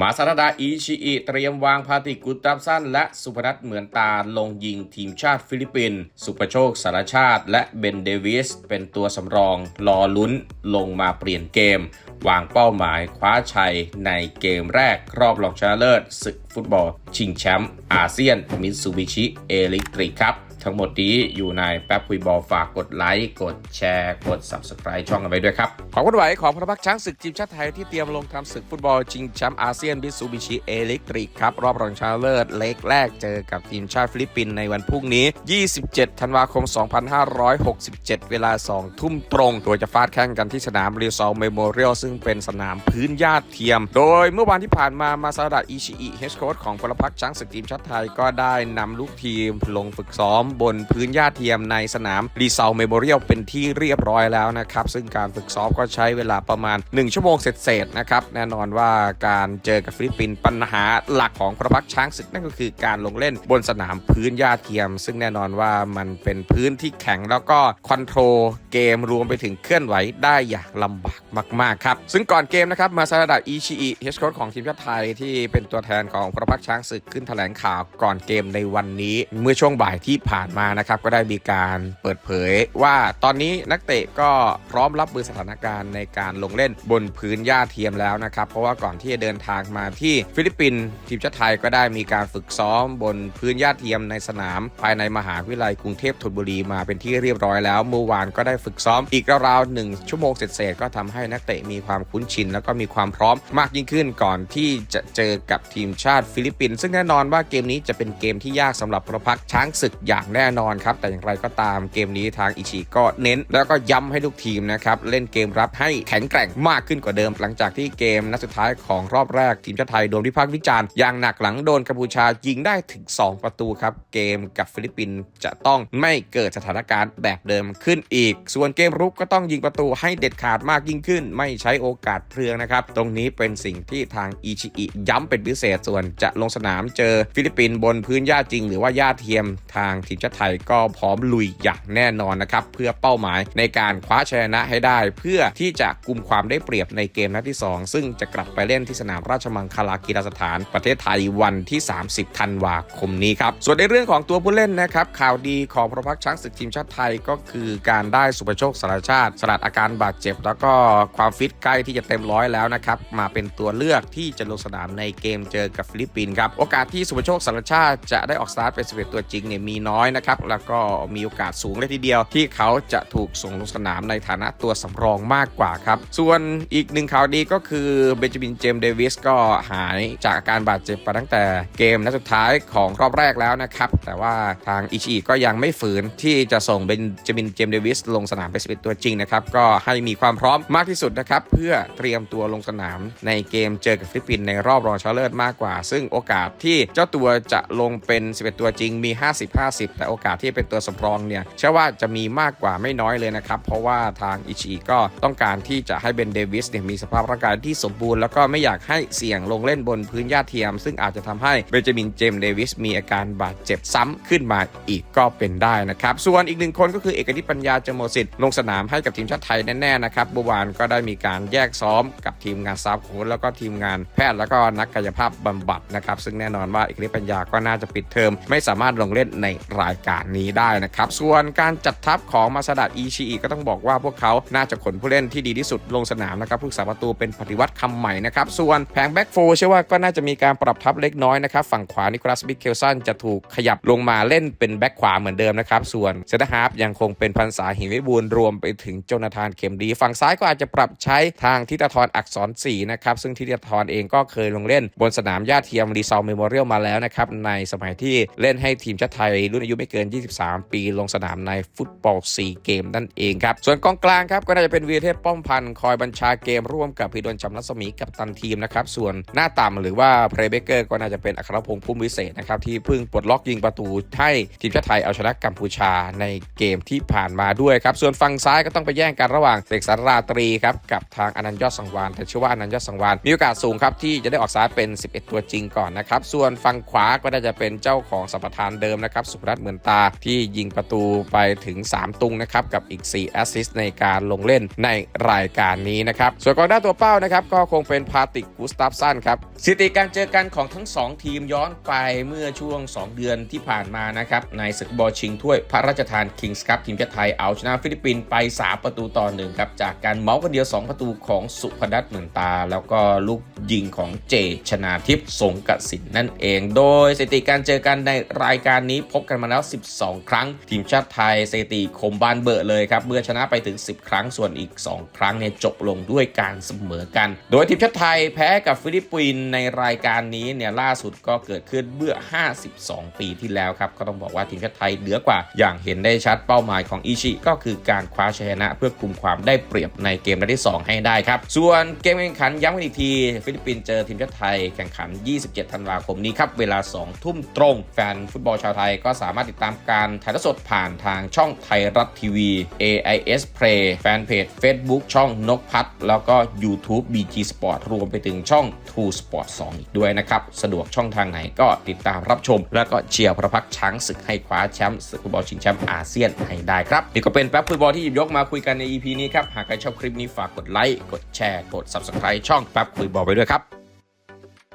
มาซาดาอิชิอิเตรียมวางพาติกุตับสั้น และสุพนัทเหมือนตาลงยิงทีมชาติฟิลิปปินส์สุประโชคสารชาติ และเบนเดวิสเป็นตัวสำรองรอลุ้นลงมาเปลี่ยนเกม วางเป้าหมายคว้าชัยในเกมแรกรอบรองชนะเลิศศึกฟุตบอล ชิงแชมป์อาเซียนมิตซูบิชิเอลิกทริกครับ ทั้งหมดนี้อยู่ในแป๊บคุยบอลฝากกดไลค์ กดแชร์ กด Subscribe ช่องกันไปด้วยครับความเคลื่อนไหวของพระพักช้างศึกทีมชาติไทยที่เตรียมลงทำศึกฟุตบอลชิงแชมป์อาเซียนบิซูบิชิเอเลิทริกครับ รอบรองชนะเลิศเล็กแรกเจอกับทีมชาติฟิลิปปินส์ในวันพรุ่งนี้ 27 ธันวาคม 2567 เวลา 2 ทุ่มตรงโดยจะฟาดแข่งกันที่สนามเรียซอลเมโมเรียลซึ่งเป็นสนามพื้นหญ้าเทียม โดยเมื่อวานที่ผ่านมามาซาดะอิชิอิเฮดโค้ชของพลพรรคช้างศึกทีมชาติไทยก็ได้นำลูกทีมลงฝึกซ้อมบนพื้นหญ้าเทียมในสนามรีเซลเมโมเรียลเป็นที่เรียบร้อยแล้วนะครับซึ่งการฝึกซ้อมก็ใช้เวลาประมาณ 1 ชั่วโมงเศษๆนะครับแน่นอนว่าการเจอกับฟิลิปปินส์ปัญหาหลักของพลพรรคช้างศึกนั่นก็คือการลงเล่นบนสนามพื้นหญ้าเทียม ซึ่งแน่นอนว่ามันเป็นพื้นที่แข็งแล้วก็คอนโทรลเกมรวมไปถึงเคลื่อนไหวได้อย่างลำบากมากๆครับซึ่งก่อนเกมนะครับมาซาดะอิชิอิเฮดโค้ชของทีมชาติไทยที่เป็นตัวแทนของพลพรรคช้างศึกขึ้นแถลงข่าวก่อนเกมในวันนี้ เมื่อช่วงบ่ายที่ผ่านมานะครับก็ได้มีการเปิดเผยว่าตอนนี้นักเตะก็พร้อมรับมือสถานการณ์ในการลงเล่นบนพื้นหญ้าเทียมแล้วนะครับ เพราะว่าก่อนที่จะเดินทางมาที่ฟิลิปปินส์ทีมชาติไทยก็ได้มีการฝึกซ้อมบนพื้นหญ้าเทียมในสนาม ภายในมหาวิทยาลัยกรุงเทพธนบุรีมาเป็นที่เรียบร้อยแล้วเมื่อวานก็ได้ฝึกซ้อมอีกราวๆหนึ่งชั่วโมงเศษๆก็ทำให้นักเตะมีความคุ้นชิน แล้วก็มีความพร้อมมากยิ่งขึ้นก่อนที่จะเจอกับทีมชาติฟิลิปปินส์ซึ่งแน่นอนว่าเกมนี้จะเป็นเกมที่ยากสำหรับพลพรรคช้างศึกอย่างแน่นอนครับ แต่อย่างไรก็ตามเกมนี้ทางอิชิก็เน้น แล้วก็ย้ำให้ลูกทีมนะครับ เล่นเกมรับให้แข็งแกร่งมากขึ้นกว่าเดิม หลังจากที่เกมนัดสุดท้ายของรอบแรกทีมชาติไทยโดนวิพากษ์วิจารณ์อย่างหนักหลังโดนกัมพูชายิงได้ถึง 2 ประตูครับเกมกับฟิลิปปินส์จะต้องไม่เกิดสถานการณ์แบบเดิมขึ้นอีก ส่วนเกมรุกก็ต้องยิงประตูให้เด็ดขาดมากยิ่งขึ้น ไม่ใช้โอกาสเพลืองนะครับตรงนี้เป็นสิ่งที่ทางอิชิอิย้ำเป็นพิเศษส่วนจะลงสนามเจอฟิลิปปินส์บนพื้นหญ้าจริง หรือว่าหญ้าเทียมทางทีมชาติไทยก็พร้อมลุยอย่างแน่นอนนะครับเพื่อเป้าหมายในการคว้าชนะให้ได้ เพื่อที่จะกุมความได้เปรียบในเกมนัดที่ 2 ซึ่งจะกลับไปเล่นที่สนามราชมังคลากีฬาสถานประเทศไทยวันที่ 30 ธันวาคมนี้ครับ ส่วนในเรื่องของตัวผู้เล่นนะครับข่าวดีของพระพักช้างศึกทีมชาติไทยก็คือการได้สุประโชคสารชาติ สลัดอาการบาดเจ็บ แล้วก็ความฟิตใกล้ที่จะเต็มร้อยแล้วนะครับมาเป็นตัวเลือกที่จะลงสนามในเกมเจอกับฟิลิปปินส์ครับโอกาสที่สุประโชคสารชาติจะได้ออกสตาร์ทเป็น11ตัวจริงเนี่ยมีน้อยนะครับ แล้วก็มีโอกาสสูงเลยทีเดียว ที่เขาจะถูกส่งลงสนามในฐานะตัวสำรองมากกว่าครับ ส่วนอีกหนึ่งข่าวดีก็คือเบนจามินเจมส์เดวิสก็หายจากอาการบาดเจ็บไปตั้งแต่เกมนัดสุดท้ายของรอบแรกแล้วนะครับ แต่ว่าทางอิชิก็ยังไม่ฝืนที่จะส่งเบนจามินเจมส์เดวิสลงสนามเป็น11ตัวจริงนะครับ ก็ให้มีความพร้อมมากที่สุดนะครับ เพื่อเตรียมตัวลงสนามในเกมเจอกับฟิลิปปินส์ในรอบรองชนะเลิศมากกว่า ซึ่งโอกาสที่เจ้าตัวจะลงเป็น 11 ตัวจริงมี 50-50แต่โอกาสที่เป็นตัวสำรองเนี่ยเชื่อว่าจะมีมากกว่าไม่น้อยเลยนะครับ เพราะว่าทางอิชิก็ต้องการที่จะให้เบนเดวิสเนี่ยมีสภาพร่างกายที่สมบูรณ์แล้วก็ไม่อยากให้เสี่ยงลงเล่นบนพื้นหญ้าเทียม ซึ่งอาจจะทำให้เบนจามินเจมเดวิสมีอาการบาดเจ็บซ้ำขึ้นมาอีกก็เป็นได้นะครับ ส่วนอีกหนึ่งคนก็คือเอกนิปัญญาจโมสิทธิ์ลงสนามให้กับทีมชาติไทยแน่ๆนะครับเมื่อวานก็ได้มีการแยกซ้อมกับทีมงานซาฟโค้ชแล้วก็ทีมงานแพทย์แล้วก็นักกายภาพบำบัดนะครับซึ่งแน่นอนว่าเอกนิปัญญาก็น่าจะปิดเทอมไม่สามารถลงเล่นในรายการนี้ได้นะครับ ส่วนการจัดทัพของมาซาดะอิชิอิก็ต้องบอกว่าพวกเขาน่าจะขนผู้เล่นที่ดีที่สุดลงสนามนะครับผู้สาประตูเป็นปฏิวัติคำใหม่นะครับ ส่วนแผงแบ็กโฟเชื่อว่าก็น่าจะมีการปรับทัพเล็กน้อยนะครับ ฝั่งขวานิโคลัสบิกเคลสันจะถูกขยับลงมาเล่นเป็นแบ็กขวาเหมือนเดิมนะครับ ส่วนเซนเตอร์ฮาร์ฟยังคงเป็นพันษาหิวิบูลรวมไปถึงโจนาธานเข็มดี ฝั่งซ้ายก็อาจจะปรับใช้ทางทิตาทรอักษร4นะครับซึ่งทิตาทรเองก็เคยลงเล่นบนสนามหญ้าเทียมรีซอลเมโมเรียลมาแล้วนะครับในสมัยที่เล่นให้ทีมชาติไทยรุ่นอายุไม่เกิน 23 ปี ลงสนามในฟุตบอล 4 เกมนั่นเองครับ ส่วนกองกลางครับก็น่าจะเป็นวีเทพป้อมพันธ์คอยบัญชาเกมร่วมกับพิดลจำรัศมีกับตันทีมนะครับ ส่วนหน้าต่ำหรือว่าเพลย์เบเกอร์ก็น่าจะเป็นอัครพงษ์พุ่มวิเศษนะครับที่เพิ่งปลดล็อกยิงประตูให้ทีมชาติไทยเอาชนะกัมพูชาในเกมที่ผ่านมาด้วยครับ ส่วนฝั่งซ้ายก็ต้องไปแย่งกันระหว่างเสกสรราตรีครับกับทางอนันต์ยอดสังวานแต่เชื่อว่าอนันต์ยอดสังวานมีโอกาสสูงครับที่จะได้ออกซ้ายเป็น 11 ตัวจริงก่อนนะครับส่วนฝั่งขวาก็น่าจะเป็นเจ้าของสัมปทานเดิมนะครับสุพนัทเหมือนตาที่ยิงประตูไปถึง 3 ตุงนะครับกับอีก 4 แอสซิสต์ในการลงเล่นในรายการนี้นะครับ ส่วนกองหน้าตัวเป้านะครับก็คงเป็นพาติกกุสตาฟสันครับสถิติการเจอกันของทั้ง 2 ทีมย้อนไปเมื่อช่วง 2 เดือนที่ผ่านมานะครับในศึกบอลชิงถ้วยพระราชทานคิงส์คัพทีมชาติไทยเอาชนะฟิลิปปินส์ไป 3 ประตูต่อหนึ่งครับจากการเมาส์กันเดียว 2 ประตูของสุพนัทเหมือนตา แล้วก็ลูกยิงของเจชนาทิพย์สงกสินนั่นเอง โดยสถิติการเจอกันในรายการนี้พบกันมาแล้ว 12 ครั้ง ทีมชาติไทยสถิติคมบานเบอร์เลยครับเมื่อชนะไปถึง 10 ครั้งส่วนอีก 2 ครั้งเนี่ยจบลงด้วยการเสมอกัน โดยทีมชาติไทยแพ้กับฟิลิปปินส์ในรายการนี้เนี่ยล่าสุดก็เกิดขึ้นเมื่อ 52 ปีที่แล้วครับก็ต้องบอกว่าทีมชาติไทยเหนือกว่า อย่างเห็นได้ชัดเป้าหมายของอิชิ ก็คือการคว้าชัยชนะ เพื่อคุมความได้เปรียบในเกมนัดที่ 2 ให้ได้ครับ ส่วนเกมแข่งขันย้ำกันอีกที ฟิลิปปินส์เจอทีมชาติไทยแข่งขัน 27 ธันวาคมนี้ครับเวลา 2 ทุ่มตรง แฟนฟุตบอลชาวไทยก็สามารถติดตามการถ่ายทอดสดผ่านทางช่องไทยรัฐทีวี AIS Play แฟนเพจ Facebook ช่องนกพัดแล้วก็ YouTube BG Sport รวมไปถึงช่อง True Sport 2 อีกด้วยนะครับ สะดวกช่องทางไหนก็ติดตามรับชม แล้วก็เชียร์พระพักช้างศึกให้คว้าแชมป์ศึกฟุตบอลชิงแชมป์อาเซียนให้ได้ครับนี่ก็เป็นแป๊บฟุตบอลที่หยิบยกมาคุยกันใน EP นี้ครับหากใครชอบคลิปนี้ฝากกดไลค์กดแชร์กด Subscribe ช่องแป๊บฟุตบอลไปด้วยครับ